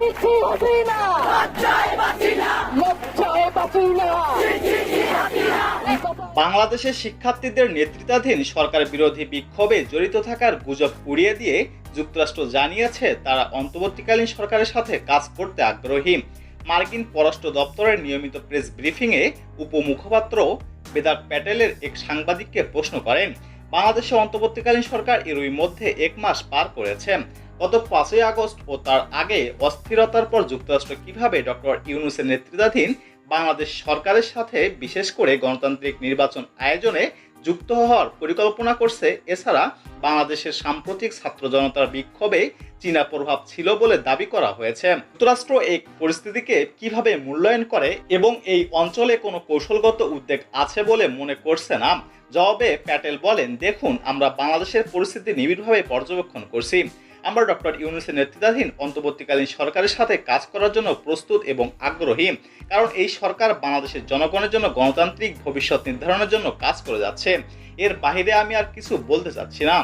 পিছি হাসিনা। না বাংলাদেশের শিক্ষার্থীদের নেতৃত্বাধীন সরকার বিরোধী বিক্ষোভে জড়িত থাকার গুজব উড়িয়ে দিয়ে যুক্তরাষ্ট্র জানিয়েছে তারা অন্তর্বর্তীকালীন সরকারের সাথে কাজ করতে আগ্রহী। মার্কিন পররাষ্ট্র দপ্তরের নিয়মিত প্রেস ব্রিফিংয়ে উপমুখপাত্র বেদার প্যাটেলের এক সাংবাদিককে প্রশ্ন করেন বাংলাদেশে অন্তর্বর্তীকালীন সরকার এরই মধ্যে এক মাস পার করেছে। গত পাঁচই আগস্ট ও তার আগে অস্থিরতার পর যুক্তরাষ্ট্র কীভাবে ডক্টর ইউনুসের নেতৃত্বাধীন বাংলাদেশ সরকারের সাথে বিশেষ করে গণতান্ত্রিক নির্বাচন আয়োজনে যুক্ত হওয়ার পরিকল্পনা করছে, এছাড়া বাংলাদেশের সাম্প্রতিক ছাত্র জনতার বিক্ষোভে চীনা প্রভাব ছিল বলে দাবি করা হয়েছে। যুক্তরাষ্ট্র এই পরিস্থিতিকে কীভাবে মূল্যায়ন করে এবং এই অঞ্চলে কোনো কৌশলগত উদ্বেগ আছে বলে মনে করছে না? জবাবে প্যাটেল বলেন, দেখুন, আমরা বাংলাদেশের পরিস্থিতি নিবিড়ভাবে পর্যবেক্ষণ করছি। আমরা ডক্টর ইউনুসের নেতৃত্বাধীন অন্তর্বর্তীকালীন সরকারের সাথে কাজ করার জন্য প্রস্তুত এবং আগ্রহী। কারণ এই সরকার বাংলাদেশের জনগণের জন্য গণতান্ত্রিক ভবিষ্যৎ নির্ধারণের জন্য কাজ করে যাচ্ছে। এর বাহিরে আমি আর কিছু বলতে চাচ্ছি না।